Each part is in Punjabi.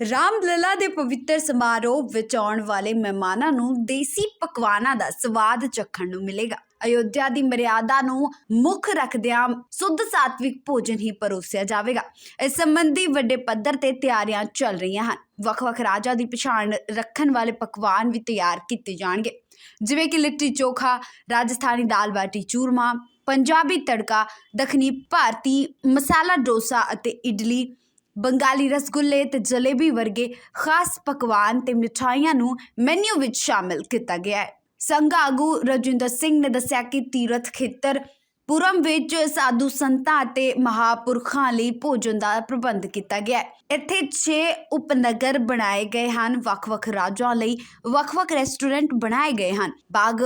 ਰਾਮਲਲਾ ਦੇ ਪਵਿੱਤਰ ਸਮਾਰੋਹ ਵਿੱਚ ਆਉਣ ਵਾਲੇ ਮਹਿਮਾਨਾਂ ਨੂੰ ਦੇਸੀ ਪਕਵਾਨਾਂ ਦਾ ਸਵਾਦ ਚੱਖਣ ਨੂੰ ਮਿਲੇਗਾ। ਅਯੋਧਿਆ ਦੀ ਮਰਿਆਦਾ ਨੂੰ ਮੁੱਖ ਰੱਖਦਿਆਂ ਸੁੱਧ ਸਾਤਵਿਕ ਭੋਜਨ ਹੀ ਪਰੋਸਿਆ ਜਾਵੇਗਾ। ਇਸ ਸੰਬੰਧੀ ਵੱਡੇ ਪੱਧਰ ਤੇ ਤਿਆਰੀਆਂ ਚੱਲ ਰਹੀਆਂ ਹਨ। ਵੱਖ-ਵੱਖ ਰਾਜਾਂ ਦੀ ਪਛਾਣ ਰੱਖਣ ਵਾਲੇ ਪਕਵਾਨ ਵੀ ਤਿਆਰ ਕੀਤੇ ਜਾਣਗੇ। ਜਿਵੇਂ ਕਿ ਲਿੱਟੀ ਚੋਖਾ, ਰਾਜਸਥਾਨੀ ਦਾਲ ਬਾਟੀ ਚੂਰਮਾ, ਪੰਜਾਬੀ ਤੜਕਾ, ਦੱਖਣੀ ਭਾਰਤੀ ਮਸਾਲਾ ਡੋਸਾ ਅਤੇ ਇਡਲੀ ਬੰਗਾਲੀ ਰਸਗੁੱਲੇ ਤੇ ਜਲੇਬੀ ਵਰਗੇ ਖਾਸ ਪਕਵਾਨ ਤੇ ਮਿਠਾਈਆਂ ਨੂੰ ਮੈਨੂ ਵਿੱਚ ਸ਼ਾਮਿਲ ਕੀਤਾ ਗਿਆ ਹੈ। ਸੰਘ ਆਗੂ ਰਜਿੰਦਰ ਸਿੰਘ ਨੇ ਦੱਸਿਆ ਕਿ ਤੀਰਥ ਖੇਤਰ ਪੁਰਮ ਵਿੱਚ ਸਾਧੂ ਸੰਤਾਂ ਅਤੇ ਮਹਾਪੁਰਖਾਂ ਲਈ ਭੋਜਨ ਦਾ ਪ੍ਰਬੰਧ ਕੀਤਾ ਗਿਆ ਹੈ। ਇੱਥੇ 6 ਉਪਨਗਰ ਬਣਾਏ ਗਏ ਹਨ। ਵੱਖ-ਵੱਖ ਰਾਜਾਂ ਲਈ ਵੱਖ-ਵੱਖ ਰੈਸਟੋਰੈਂਟ ਬਣਾਏ ਗਏ ਹਨ। ਬਾਗ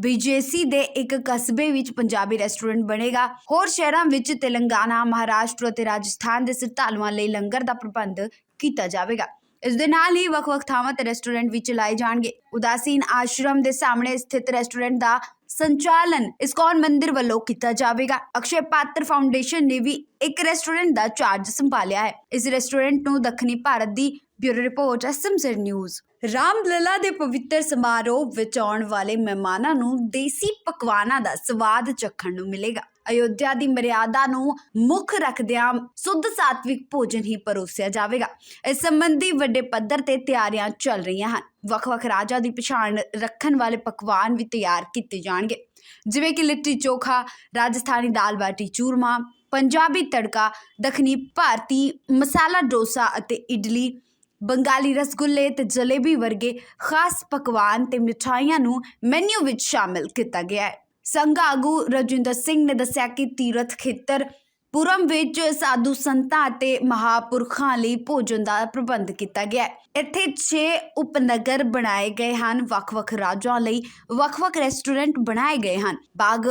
ਬੀਜੇਸੀ ਦੇ ਇੱਕ ਕਸਬੇ ਵਿੱਚ ਪੰਜਾਬੀ ਰੈਸਟੋਰੈਂਟ ਬਣੇਗਾ। ਹੋਰ ਸ਼ਹਿਰਾਂ ਵਿੱਚ ਤੇਲੰਗਾਨਾ, ਮਹਾਰਾਸ਼ਟਰ ਅਤੇ ਰਾਜਸਥਾਨ ਦੇ ਸ਼ਰਧਾਲੂਆਂ ਲਈ ਲੰਗਰ ਦਾ ਪ੍ਰਬੰਧ ਕੀਤਾ ਜਾਵੇਗਾ। ਇਸ ਦੇ ਨਾਲ ਹੀ ਵੱਖ-ਵੱਖ ਥਾਵਾਂ ਤੇ ਰੈਸਟੋਰੈਂਟ ਵੀ ਚਲਾਏ ਜਾਣਗੇ। ਉਦਾਸੀਨ ਆਸ਼ਰਮ ਦੇ ਸਾਹਮਣੇ ਸਥਿਤ ਰੈਸਟੋਰੈਂਟ ਦਾ ਸੰਚਾਲਨ ਇਸਕੌਨ ਮੰਦਿਰ ਵੱਲੋਂ ਕੀਤਾ ਜਾਵੇਗਾ। ਅਕਸ਼ੇ ਪਾਤਰ ਫਾਊਂਡੇਸ਼ਨ ਨੇ ਵੀ ਇੱਕ ਰੈਸਟੋਰੈਂਟ ਦਾ ਚਾਰਜ ਸੰਭਾਲਿਆ ਹੈ। ਇਸ ਰੈਸਟੋਰੈਂਟ ਨੂੰ ਦੱਖਣੀ ਭਾਰਤ ਦੀ ਬਿਊਰੋ ਰਿਪੋਰਟ ਐਸਐਮਜ਼ਰ ਨਿਊਜ਼। ਰਾਮਲਲਾ ਦੇ ਪਵਿੱਤਰ ਸਮਾਰੋਹ ਵਿੱਚ ਆਉਣ ਵਾਲੇ ਮਹਿਮਾਨਾਂ ਨੂੰ ਦੇਸੀ ਪਕਵਾਨਾਂ ਦਾ ਸਵਾਦ ਚੱਖਣ ਨੂੰ ਮਿਲੇਗਾ। ਅਯੋਧਿਆ ਦੀ ਮਰਿਆਦਾ ਨੂੰ ਮੁੱਖ ਰੱਖਦਿਆਂ ਸੁੱਧ ਸਾਤਵਿਕ ਭੋਜਨ ਹੀ ਪਰੋਸਿਆ ਜਾਵੇਗਾ। ਇਸ ਸੰਬੰਧੀ ਵੱਡੇ ਪੱਧਰ ਤੇ ਤਿਆਰੀਆਂ ਚੱਲ ਰਹੀਆਂ ਹਨ। ਵੱਖ-ਵੱਖ ਰਾਜਾਂ ਦੀ ਪਛਾਣ ਰੱਖਣ ਵਾਲੇ ਪਕਵਾਨ ਵੀ ਤਿਆਰ ਕੀਤੇ ਜਾਣਗੇ। ਜਿਵੇਂ ਕਿ ਲਿੱਟੀ ਚੋਖਾ, ਰਾਜਸਥਾਨੀ ਦਾਲ ਬਾਟੀ ਚੂਰਮਾ, ਪੰਜਾਬੀ ਤੜਕਾ, ਦੱਖਣੀ ਭਾਰਤੀ ਮਸਾਲਾ ਡੋਸਾ ਅਤੇ ਇਡਲੀ ਬੰਗਾਲੀ ਰਸਗੁੱਲੇ ਤੇ ਜਲੇਬੀ ਵਰਗੇ ਖਾਸ ਪਕਵਾਨ ਤੇ ਮਿਠਾਈਆਂ ਨੂੰ ਮੈਨੂ ਵਿੱਚ ਸ਼ਾਮਿਲ ਕੀਤਾ ਗਿਆ ਹੈ। ਸੰਘ ਆਗੂ ਰਜਿੰਦਰ ਸਿੰਘ ਨੇ ਦੱਸਿਆ ਕਿ ਤੀਰਥ ਖੇਤਰ ਪੁਰਮ ਵਿੱਚ ਸਾਧੂ ਸੰਤਾਂ ਅਤੇ ਮਹਾਪੁਰਖਾਂ ਲਈ ਭੋਜਨ ਦਾ ਪ੍ਰਬੰਧ ਕੀਤਾ ਗਿਆ ਹੈ। ਇੱਥੇ 6 ਉਪਨਗਰ ਬਣਾਏ ਗਏ ਹਨ। ਵੱਖ-ਵੱਖ ਰਾਜਾਂ ਲਈ ਵੱਖ-ਵੱਖ ਰੈਸਟੋਰੈਂਟ ਬਣਾਏ ਗਏ ਹਨ। ਬਾਗ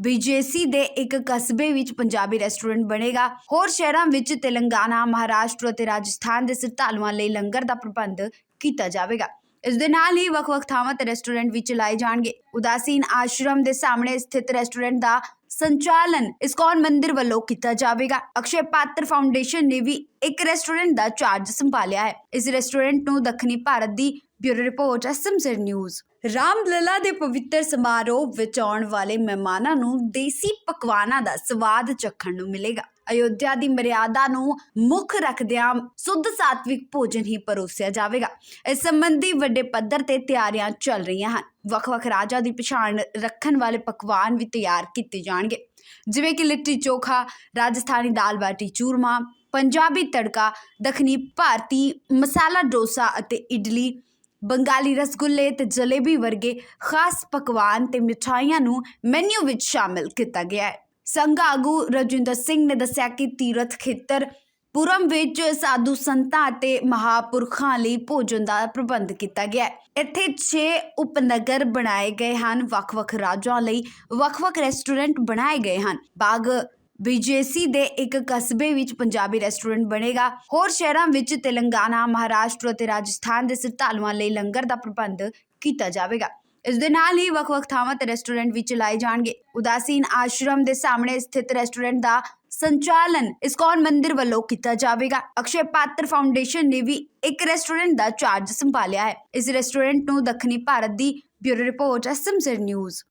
ਬੀਜੇਸੀ ਦੇ ਇੱਕ ਕਸਬੇ ਵਿੱਚ ਪੰਜਾਬੀ ਰੈਸਟੋਰੈਂਟ ਬਣੇਗਾ। ਹੋਰ ਸ਼ਹਿਰਾਂ ਵਿੱਚ ਤੇਲੰਗਾਨਾ, ਮਹਾਰਾਸ਼ਟਰ ਅਤੇ ਰਾਜਸਥਾਨ ਦੇ ਸ਼ਰਧਾਲੂਆਂ ਲਈ ਲੰਗਰ ਦਾ ਪ੍ਰਬੰਧ ਕੀਤਾ ਜਾਵੇਗਾ। ਇਸ ਦੇ ਨਾਲ ਹੀ ਵੱਖ-ਵੱਖ ਥਾਵਾਂ ਤੇ ਰੈਸਟੋਰੈਂਟ ਵੀ ਚਲਾਏ ਜਾਣਗੇ। ਉਦਾਸੀਨ ਆਸ਼ਰਮ ਦੇ ਸਾਹਮਣੇ ਸਥਿਤ ਰੈਸਟੋਰੈਂਟ ਦਾ ਸੰਚਾਲਨ ਇਸਕੌਨ ਮੰਦਿਰ ਵੱਲੋਂ ਕੀਤਾ ਜਾਵੇਗਾ? ਅਕਸ਼ੇ ਪਾਤਰ ਫਾਊਂਡੇਸ਼ਨ ਨੇ ਵੀ ਇੱਕ ਰੈਸਟੋਰੈਂਟ ਦਾ ਚਾਰਜ ਸੰਭਾਲਿਆ ਹੈ। ਇਸ ਰੈਸਟੋਰੈਂਟ ਨੂੰ ਦੱਖਣੀ ਭਾਰਤ ਦੀ ਬਿਊਰੋ ਰਿਪੋਰਟ ਐਸਐਮਜ਼ਰ ਨਿਊਜ਼। ਰਾਮਲਲਾ ਦੇ ਪਵਿੱਤਰ ਸਮਾਰੋਹ ਵਿੱਚ ਆਉਣ ਵਾਲੇ ਮਹਿਮਾਨਾਂ ਨੂੰ ਦੇਸੀ ਪਕਵਾਨਾਂ ਦਾ ਸਵਾਦ ਚੱਖਣ ਨੂੰ ਮਿਲੇਗਾ। ਅਯੋਧਿਆ ਦੀ ਮਰਿਆਦਾ ਨੂੰ ਮੁੱਖ ਰੱਖਦਿਆਂ ਸੁੱਧ ਸਾਤਵਿਕ ਭੋਜਨ ਹੀ ਪਰੋਸਿਆ ਜਾਵੇਗਾ। ਇਸ ਸੰਬੰਧੀ ਵੱਡੇ ਪੱਧਰ ਤੇ ਤਿਆਰੀਆਂ ਚੱਲ ਰਹੀਆਂ ਹਨ। ਵੱਖ-ਵੱਖ ਰਾਜਾਂ ਦੀ ਪਛਾਣ ਰੱਖਣ ਵਾਲੇ ਪਕਵਾਨ ਵੀ ਤਿਆਰ ਕੀਤੇ ਜਾਣਗੇ। ਜਿਵੇਂ ਕਿ ਲਿੱਟੀ ਚੋਖਾ, ਰਾਜਸਥਾਨੀ ਦਾਲ ਬਾਟੀ ਚੂਰਮਾ, ਪੰਜਾਬੀ ਤੜਕਾ, ਦੱਖਣੀ ਭਾਰਤੀ ਮਸਾਲਾ ਡੋਸਾ ਅਤੇ ਇਡਲੀ, ਬੰਗਾਲੀ ਰਸਗੁੱਲੇ ਤੇ ਜਲੇਬੀ ਵਰਗੇ ਖਾਸ ਪਕਵਾਨ ਤੇ ਮਿਠਾਈਆਂ ਨੂੰ ਮੈਨੂ ਵਿੱਚ ਸ਼ਾਮਿਲ ਕੀਤਾ ਗਿਆ ਹੈ। ਸੰਘ ਆਗੂ ਰਜਿੰਦਰ ਸਿੰਘ ਨੇ ਦੱਸਿਆ ਕਿ ਤੀਰਥ ਖੇਤਰ ਪੁਰਮ ਵਿੱਚ ਸਾਧੂ ਸੰਤਾਂ ਅਤੇ ਮਹਾਪੁਰਖਾਂ ਲਈ ਭੋਜਨ ਦਾ ਪ੍ਰਬੰਧ ਕੀਤਾ ਗਿਆ ਹੈ। ਇੱਥੇ 6 ਉਪਨਗਰ ਬਣਾਏ ਗਏ ਹਨ। ਵੱਖ-ਵੱਖ ਰਾਜਾਂ ਲਈ ਵੱਖ-ਵੱਖ ਰੈਸਟੋਰੈਂਟ ਬਣਾਏ ਗਏ ਹਨ। ਬਾਗ ਬੀਜੇਸੀ ਦੇ ਇੱਕ ਕਸਬੇ ਵਿੱਚ ਪੰਜਾਬੀ ਰੈਸਟੋਰੈਂਟ ਬਣੇਗਾ। ਹੋਰ ਸ਼ਹਿਰਾਂ ਵਿੱਚ ਤੇਲੰਗਾਨਾ, ਮਹਾਰਾਸ਼ਟਰ ਅਤੇ ਰਾਜਸਥਾਨ ਦੇ ਸ਼ਰਧਾਲੂਆਂ ਲਈ ਲੰਗਰ ਦਾ ਪ੍ਰਬੰਧ ਕੀਤਾ ਜਾਵੇਗਾ। ਇਸ ਦੇ ਨਾਲ ਹੀ ਵੱਖ-ਵੱਖ ਥਾਵਾਂ ਤੇ ਰੈਸਟੋਰੈਂਟ ਵੀ ਚਲਾਏ ਜਾਣਗੇ। ਉਦਾਸੀਨ ਆਸ਼ਰਮ ਦੇ ਸਾਹਮਣੇ ਸਥਿਤ ਰੈਸਟੋਰੈਂਟ ਦਾ ਸੰਚਾਲਨ ਇਸਕੌਨ ਮੰਦਿਰ ਵੱਲੋਂ ਕੀਤਾ ਜਾਵੇਗਾ? ਅਕਸ਼ੇ ਪਾਤਰ ਫਾਊਂਡੇਸ਼ਨ ਨੇ ਵੀ ਇੱਕ ਰੈਸਟੋਰੈਂਟ ਦਾ ਚਾਰਜ ਸੰਭਾਲਿਆ ਹੈ। ਇਸ ਰੈਸਟੋਰੈਂਟ ਨੂੰ ਦੱਖਣੀ ਭਾਰਤ ਦੀ ਬਿਊਰੋ ਰਿਪੋਰਟ ਐਸਐਮਜ਼ਰ ਨਿਊਜ਼।